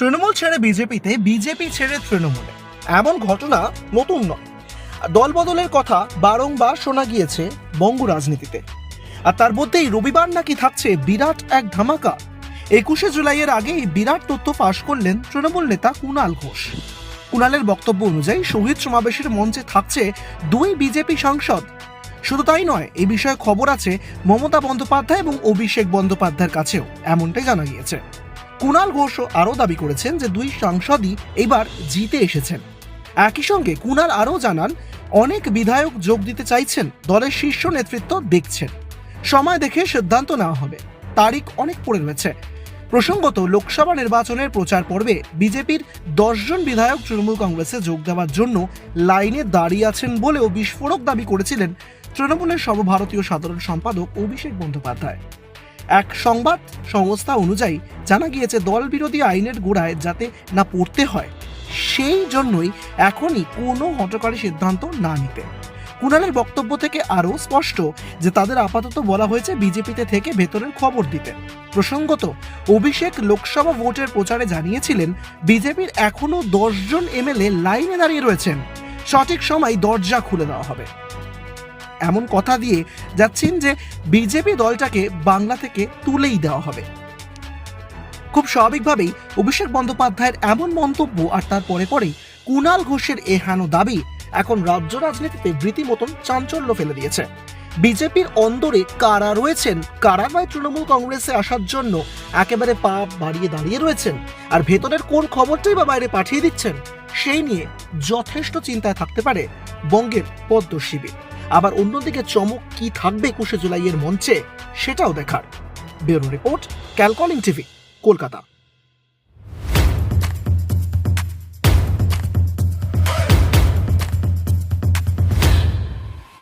তৃণমূল ছেড়ে বিজেপিতে, বিজেপি ছেড়ে তৃণমূলে। এমন ঘটনা নতুন নয়। দলবদলের কথা বারংবার শোনা গিয়েছে বঙ্গ রাজনীতিতে। আর তার মধ্যেই রবিবার নাকি থাকছে বিরাট এক ধামাকা। একুশে জুলাইয়ের আগেই বিরাট তথ্য ফাঁস করলেন তৃণমূল নেতা কুণাল ঘোষ। কুণালের বক্তব্য অনুযায়ী শহীদ সমাবেশের মঞ্চে থাকছে দুই বিজেপি সাংসদ। শুধু তাই নয় এই বিষয়ে খবর আছে মমতা বন্দ্যোপাধ্যায় এবং অভিষেক বন্দ্যোপাধ্যায়ের কাছেও, এমনটাই জানা গিয়েছে। কুণাল ঘোষ আরও দাবি করেছেন যে দুই সাংসদই এবার জিতে এসেছেন। একই সঙ্গে কুণাল আরও জানান, অনেক বিধায়ক যোগ দিতে চাইছেন, দলের শীর্ষ নেতৃত্ব দেখছেন। সময় দেখে সিদ্ধান্ত নেওয়া হবে। তারিখ অনেক পড়ে রয়েছে। প্রসঙ্গত, লোকসভা নির্বাচনের প্রচার পর্বে বিজেপির দশজন বিধায়ক তৃণমূল কংগ্রেসে যোগ দেওয়ার জন্য লাইনে দাঁড়িয়ে আছেন বলেও বিস্ফোরক দাবি করেছিলেন তৃণমূলের সর্বভারতীয় সাধারণ সম্পাদক অভিষেক বন্দ্যোপাধ্যায়। এক সংবাদ সংস্থা অনুযায়ী জানা গিয়েছে দল বিরোধী আইনের গোড়ায় যাতে না পড়তে হয়, সেই জন্যই এখনই কোনো হটকারী সিদ্ধান্ত না নিতে। কুণালের বক্তব্য থেকে আরও স্পষ্ট যে তাদের আপাতত বলা হয়েছে, বিজেপিতে থেকে ভেতরের খবর দিতে। প্রসঙ্গত, অভিষেক লোকসভা ভোটের প্রচারে জানিয়েছিলেন, বিজেপির এখনও দশজন এমএলএ লাইনে দাঁড়িয়ে রয়েছেন। সঠিক সময় দরজা খুলে দেওয়া হবে। এমন কথা দিয়ে যাচ্ছেন যে বিজেপি দলটাকে বাংলা থেকে তুলেই দেওয়া হবে। খুব স্বাভাবিকভাবেই অভিষেক বন্দ্যোপাধ্যায়ের এমন মন্তব্য আর তার পরে পরেই কুণাল ঘোষের এহানো দাবি এখন রাজ্য রাজনীতিতে রীতিমতন চাঞ্চল্য ফেলে দিয়েছে। বিজেপির অন্দরে কারা রয়েছেন, কারা নয় তৃণমূল কংগ্রেসে আসার জন্য একেবারে পা বাড়িয়ে দাঁড়িয়ে রয়েছেন আর ভেতরের কোন খবরটাই বা বাইরে পাঠিয়ে দিচ্ছেন, সেই নিয়ে যথেষ্ট চিন্তায় থাকতে পারে বঙ্গের পদ্ম শিবির আবার অন্যদিকে চমক কি থাকবে একুশে জুলাইয়ের মঞ্চে, সেটাও দেখার। ব্যুরো রিপোর্ট ক্যালকলিং টিভি, কলকাতা।